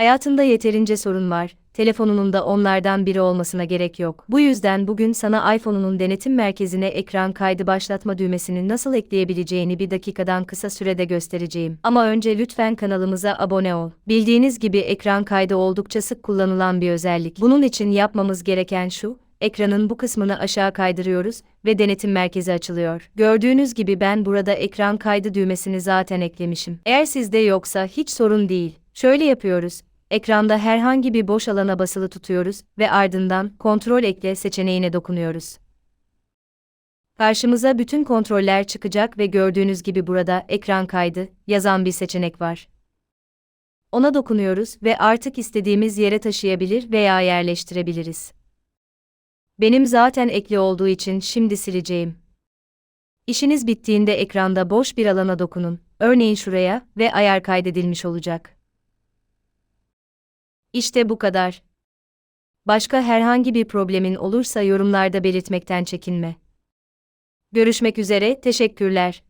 Hayatında yeterince sorun var, telefonunun da onlardan biri olmasına gerek yok. Bu yüzden bugün sana iPhone'unun denetim merkezine ekran kaydı başlatma düğmesini nasıl ekleyebileceğini bir dakikadan kısa sürede göstereceğim. Ama önce lütfen kanalımıza abone ol. Bildiğiniz gibi ekran kaydı oldukça sık kullanılan bir özellik. Bunun için yapmamız gereken şu, ekranın bu kısmını aşağı kaydırıyoruz ve denetim merkezi açılıyor. Gördüğünüz gibi ben burada ekran kaydı düğmesini zaten eklemişim. Eğer sizde yoksa hiç sorun değil. Şöyle yapıyoruz. Ekranda herhangi bir boş alana basılı tutuyoruz ve ardından kontrol ekle seçeneğine dokunuyoruz. Karşımıza bütün kontroller çıkacak ve gördüğünüz gibi burada ekran kaydı yazan bir seçenek var. Ona dokunuyoruz ve artık istediğimiz yere taşıyabilir veya yerleştirebiliriz. Benim zaten ekli olduğu için şimdi sileceğim. İşiniz bittiğinde ekranda boş bir alana dokunun. Örneğin şuraya ve ayar kaydedilmiş olacak. İşte bu kadar. Başka herhangi bir problemin olursa yorumlarda belirtmekten çekinme. Görüşmek üzere, teşekkürler.